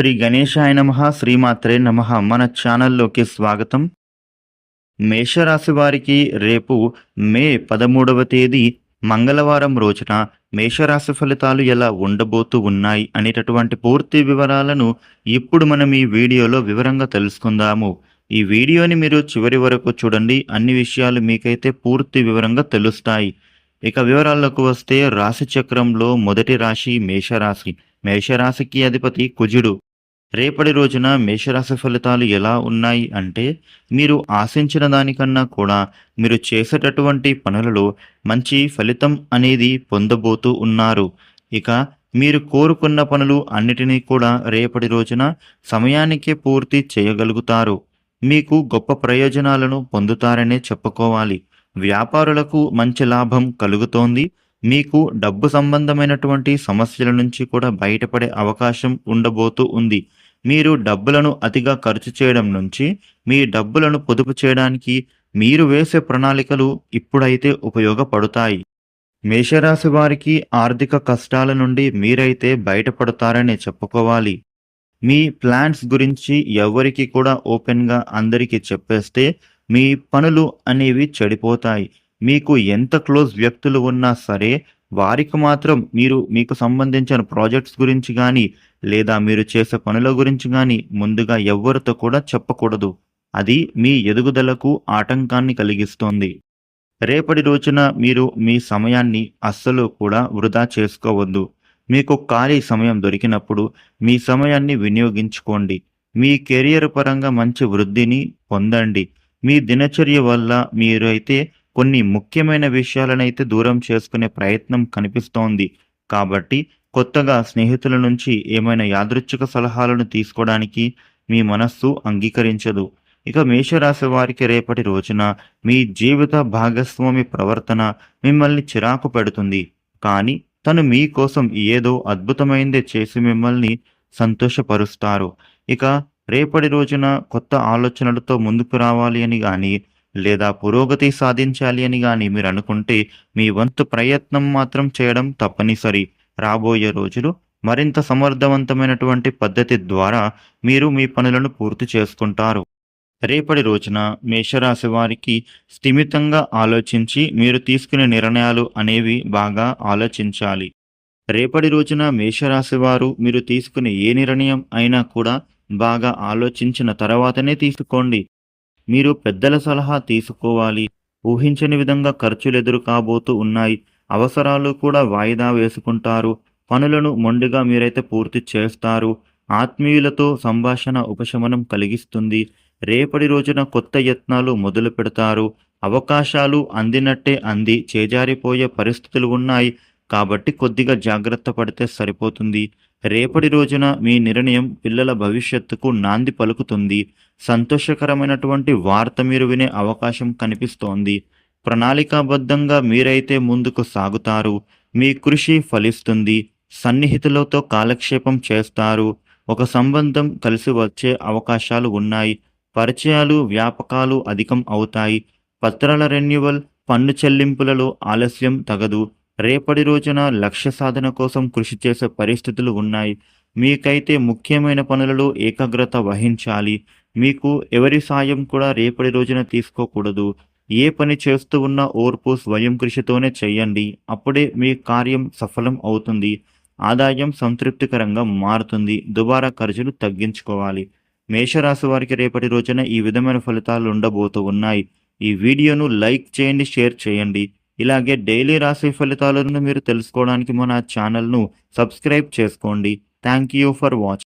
శ్రీ గణేశాయ నమ శ్రీమాత్రే నమ. మన ఛానల్లోకి స్వాగతం. మేషరాశి వారికి రేపు మే పదమూడవ తేదీ మంగళవారం రోజున మేషరాశి ఫలితాలు ఎలా ఉండబోతూ ఉన్నాయి అనేటటువంటి పూర్తి వివరాలను ఇప్పుడు మనం ఈ వీడియోలో వివరంగా తెలుసుకుందాము. ఈ వీడియోని మీరు చివరి వరకు చూడండి అన్ని విషయాలు మీకైతే పూర్తి వివరంగా తెలుస్తాయి. ఇక వివరాల్లోకి వస్తే రాశి చక్రంలో మొదటి రాశి మేషరాశి. మేషరాశికి అధిపతి కుజుడు. రేపటి రోజున మేషరాశి ఫలితాలు ఎలా ఉన్నాయి అంటే మీరు ఆశించిన దానికన్నా కూడా మీరు చేసేటటువంటి పనులలో మంచి ఫలితం అనేది పొందబోతూ ఉన్నారు. ఇక మీరు కోరుకున్న పనులు అన్నిటినీ కూడా రేపటి రోజున సమయానికే పూర్తి చేయగలుగుతారు. మీకు గొప్ప ప్రయోజనాలను పొందుతారనే చెప్పుకోవాలి. వ్యాపారులకు మంచి లాభం కలుగుతోంది. మీకు డబ్బు సంబంధమైనటువంటి సమస్యల నుంచి కూడా బయటపడే అవకాశం ఉండబోతూ ఉంది. మీరు డబ్బులను అతిగా ఖర్చు చేయడం నుంచి మీ డబ్బులను పొదుపు చేయడానికి మీరు వేసే ప్రణాళికలు ఇప్పుడైతే ఉపయోగపడతాయి. మేషరాశి వారికి ఆర్థిక కష్టాల నుండి మీరైతే బయటపడతారని చెప్పుకోవాలి. మీ ప్లాన్స్ గురించి ఎవరికి కూడా ఓపెన్గా అందరికీ చెప్పేస్తే మీ పనులు అనేవి చెడిపోతాయి. మీకు ఎంత క్లోజ్ వ్యక్తులు ఉన్నా సరే వారికి మాత్రం మీరు మీకు సంబంధించిన ప్రాజెక్ట్స్ గురించి కానీ లేదా మీరు చేసే పనుల గురించి కానీ ముందుగా ఎవ్వరితో కూడా చెప్పకూడదు. అది మీ ఎదుగుదలకు ఆటంకాన్ని కలిగిస్తోంది. రేపటి రోజున మీరు మీ సమయాన్ని అస్సలు కూడా వృధా చేసుకోవద్దు. మీకు ఖాళీ సమయం దొరికినప్పుడు మీ సమయాన్ని వినియోగించుకోండి. మీ కెరియర్ పరంగా మంచి వృద్ధిని పొందండి. మీ దినచర్య వల్ల మీరైతే కొన్ని ముఖ్యమైన విషయాలనైతే దూరం చేసుకునే ప్రయత్నం కనిపిస్తోంది. కాబట్టి కొత్తగా స్నేహితుల నుంచి ఏమైనా యాదృచ్ఛిక సలహాలను తీసుకోవడానికి మీ మనస్సు అంగీకరించదు. ఇక మేషరాశి వారికి రేపటి రోజున మీ జీవిత భాగస్వామి ప్రవర్తన మిమ్మల్ని చిరాకు పెడుతుంది. కానీ తను మీకోసం ఏదో అద్భుతమైందే చేసి మిమ్మల్ని సంతోషపరుస్తారు. ఇక రేపటి రోజున కొత్త ఆలోచనలతో ముందుకు రావాలి అని కానీ లేదా పురోగతి సాధించాలి అని కానీ మీరు అనుకుంటే మీ వంతు ప్రయత్నం మాత్రం చేయడం తప్పనిసరి. రాబోయే రోజులు మరింత సమర్థవంతమైనటువంటి పద్ధతి ద్వారా మీరు మీ పనులను పూర్తి చేసుకుంటారు. రేపటి రోజున మేషరాశి వారికి స్థిమితంగా ఆలోచించి మీరు తీసుకునే నిర్ణయాలు అనేవి బాగా ఆలోచించాలి. రేపటి రోజున మేషరాశి వారు మీరు తీసుకునే ఏ నిర్ణయం అయినా కూడా బాగా ఆలోచించిన తర్వాతనే తీసుకోండి. మీరు పెద్దల సలహా తీసుకోవాలి. ఊహించని విధంగా ఖర్చులు ఎదురు కాబోతూ ఉన్నాయి. అవసరాలు కూడా వాయిదా వేసుకుంటారు. పనులను మొండిగా మీరైతే పూర్తి చేస్తారు. ఆత్మీయులతో సంభాషణ ఉపశమనం కలిగిస్తుంది. రేపటి రోజున కొత్త యత్నాలు మొదలు పెడతారు. అవకాశాలు అందినట్టే అంది. చేజారిపోయే పరిస్థితులు ఉన్నాయి. కాబట్టి కొద్దిగా జాగ్రత్త పడితే సరిపోతుంది. రేపటి రోజున మీ నిర్ణయం పిల్లల భవిష్యత్తుకు నాంది పలుకుతుంది. సంతోషకరమైనటువంటి వార్త మీరు వినే అవకాశం కనిపిస్తోంది. ప్రణాళికాబద్ధంగా మీరైతే ముందుకు సాగుతారు. మీ కృషి ఫలిస్తుంది. సన్నిహితులతో కాలక్షేపం చేస్తారు. ఒక సంబంధం కలిసి వచ్చే అవకాశాలు ఉన్నాయి. పరిచయాలు వ్యాపకాలు అధికం అవుతాయి. పత్రాల రెన్యువల్ పన్ను చెల్లింపులలో ఆలస్యం తగదు. రేపటి రోజున లక్ష్య సాధన కోసం కృషి చేసే పరిస్థితులు ఉన్నాయి. మీకైతే ముఖ్యమైన పనులలో ఏకాగ్రత వహించాలి. మీకు ఎవరి సాయం కూడా రేపటి రోజున తీసుకోకూడదు. ఏ పని చేస్తూ ఉన్న ఓర్పు స్వయం కృషితోనే చేయండి. అప్పుడే మీ కార్యం సఫలం అవుతుంది. ఆదాయం సంతృప్తికరంగా మారుతుంది. దుబారా ఖర్చులు తగ్గించుకోవాలి. మేషరాశి వారికి రేపటి రోజున ఈ విధమైన ఫలితాలు ఉండబోతూ ఉన్నాయి. ఈ వీడియోను లైక్ చేయండి షేర్ చేయండి. ఇలాగే డైలీ రాశి ఫలితాలను మీరు తెలుసుకోవడానికి మన ఛానల్ను సబ్స్క్రైబ్ చేసుకోండి. Thank you for watching